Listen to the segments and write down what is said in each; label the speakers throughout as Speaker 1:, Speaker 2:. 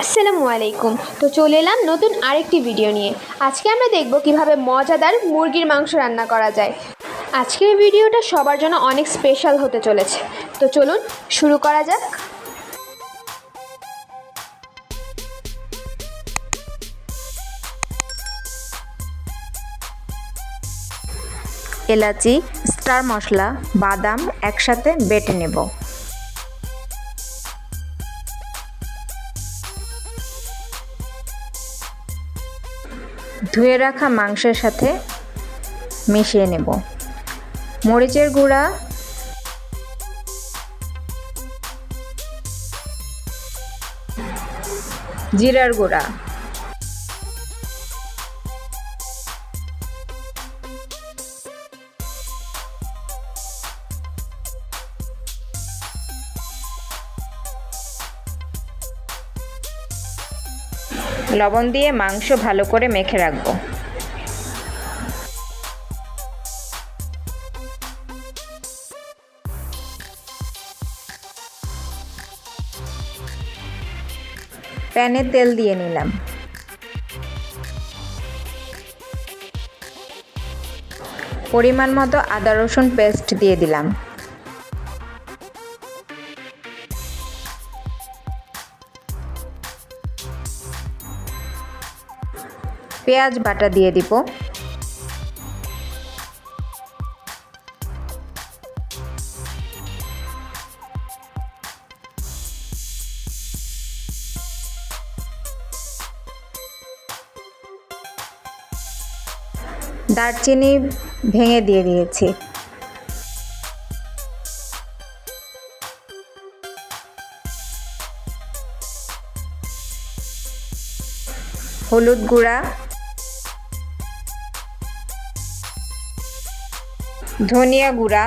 Speaker 1: আসসালামু আলাইকুম। তো চলে এলাম নতুন আরেকটি ভিডিও নিয়ে। আজকে আমরা দেখব কীভাবে মজাদার মুরগির মাংস রান্না করা যায়। আজকের ভিডিওটা সবার জন্য অনেক স্পেশাল হতে চলেছে। তো চলুন শুরু করা যাক।
Speaker 2: এলাচি, স্টার মশলা, বাদাম একসাথে বেটে নেব। ধুয়ে রাখা মাংসের সাথে মিশিয়ে নেব। মরিচের গুঁড়া জিরার গুঁড়া। লবণ দিয়ে মাংস ভালো করে মেখে রাখব। প্যানে তেল দিয়ে নিলাম। পরিমাণ মতো আদা রসুন পেস্ট দিয়ে দিলাম। পেঁয়াজ বাটা দিয়ে দিব। দারচিনি ভেঙে দিয়ে দিয়েছি। হলুদ গুঁড়া ধনিয়া গুঁড়া।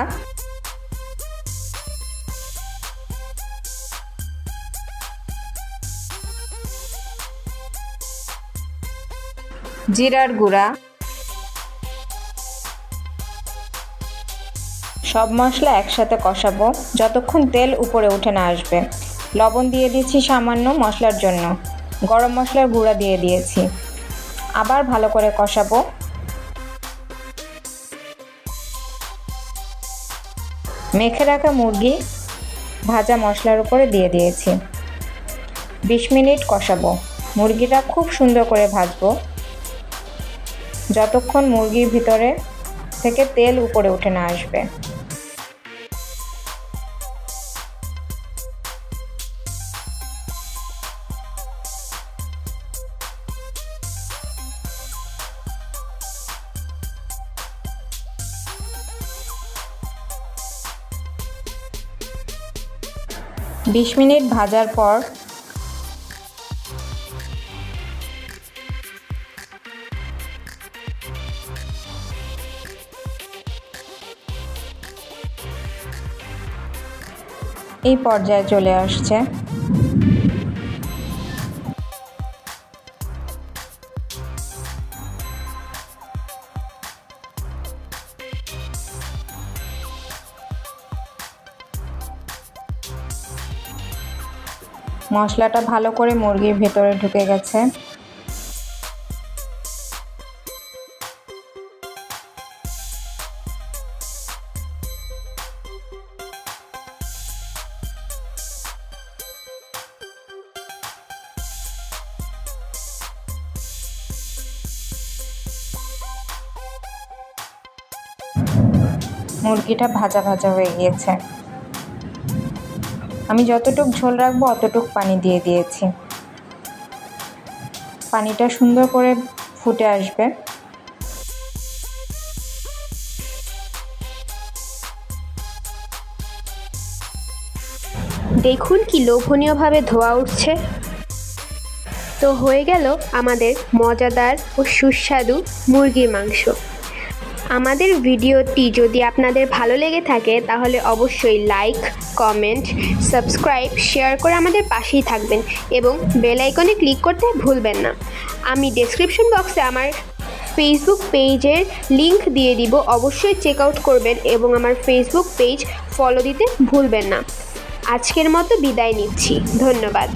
Speaker 2: জিরার গুঁড়া। সব মশলা একসাথে কষাবো, যতক্ষণ তেল উপরে উঠে না আসবে। লবণ দিয়ে দিচ্ছি সামান্য মশলার জন্য। গরম মশলার গুঁড়া দিয়ে দিয়েছি। আবার ভালো করে কষাবো। মেখে রাখা মুরগি ভাজা মশলার উপরে দিয়ে দিয়েছি। বিশ মিনিট কষাবো। মুরগিটা খুব সুন্দর করে ভাজবো। যতক্ষণ মুরগির ভিতরে থেকে তেল উপরে উঠে না আসবে। বিশ মিনিট ভাজার পর এই পর্যায়ে চলে আসছে। মশলাটা ভালো করে মুরগির ভেতরে ঢুকে গেছে। মুরগিটা ভাজা ভাজা হয়ে গিয়েছে। আমি যতটুক ঝোল রাখব, অতটুক পানি দিয়ে দিয়েছি। পানিটা সুন্দর করে ফুটে আসবে।
Speaker 1: দেখুন কি লোভনীয়ভাবে ধোয়া উঠছে। তো হয়ে গেল আমাদের মজাদার ও সুস্বাদু মুরগির মাংস। আমাদের ভিডিওটি যদি আপনাদের ভালো লেগে থাকে, তাহলে অবশ্যই লাইক কমেন্ট সাবস্ক্রাইব শেয়ার করে আমাদের পাশেই থাকবেন এবং বেল আইকনে ক্লিক করতে ভুলবেন না। আমি ডেসক্রিপশন বক্সে আমার ফেসবুক পেজের লিংক দিয়ে দিব, অবশ্যই চেক আউট করবেন এবং আমার ফেসবুক পেজ ফলো দিতে ভুলবেন না। আজকের মতো বিদায় নিচ্ছি, ধন্যবাদ।